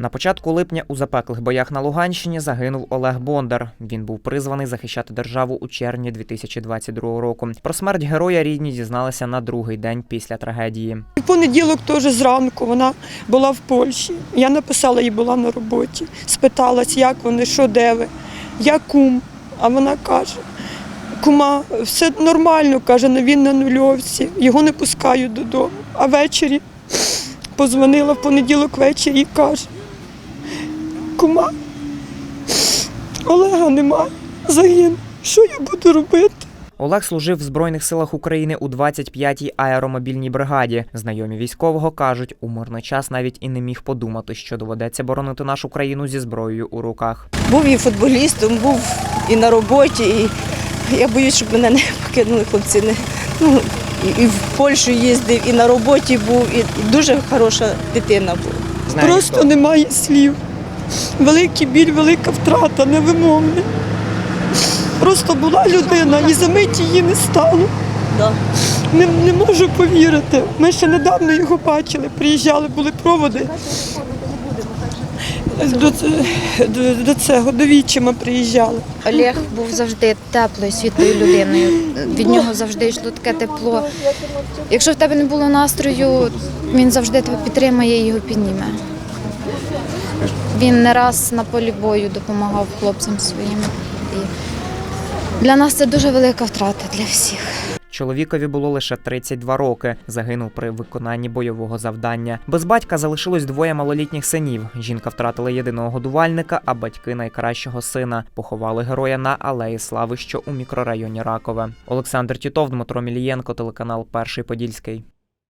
На початку липня у запеклих боях на Луганщині загинув Олег Бондар. Він був призваний захищати державу у червні 2022 року. Про смерть героя рідні дізналися на другий день після трагедії. В понеділок теж зранку вона була в Польщі. Я написала їй була на роботі. Спиталась, як вони, що де ви. Я кум. А вона каже: кума, все нормально, каже, він на нульовці, його не пускають додому. А ввечері позвонила в понеділок ввечері і каже: Кума, Олега немає, загинув. Що я буду робити? Олег служив в Збройних силах України у 25-й аеромобільній бригаді. Знайомі військового кажуть, у мирний час навіть і не міг подумати, що доведеться боронити нашу країну зі зброєю у руках. Був і футболістом, був і на роботі. І я боюсь, щоб мене не покинули хлопці. Не, ну, і, і в Польщу їздив, і на роботі був, і, дуже хороша дитина була. Просто немає слів. Великий біль, велика втрата, невимовна. Просто була людина і за мить її не стало. Не, не можу повірити. Ми ще недавно його бачили, приїжджали, були проводи. До, до, до цього, до відчима приїжджали. Олег був завжди теплою, світлою людиною. Від нього завжди йшло таке тепло. Якщо в тебе не було настрою, він завжди тебе підтримає і його підніме. Він не раз на полі бою допомагав хлопцям своїм. І для нас це дуже велика втрата для всіх. Чоловікові було лише 32 роки. Загинув при виконанні бойового завдання. Без батька залишилось двоє малолітніх синів. Жінка втратила єдиного годувальника, а батьки найкращого сина. Поховали героя на алеї Слави, що у мікрорайоні Ракове. Олександр Тітов, Дмитро Мілієнко, телеканал Перший Подільський.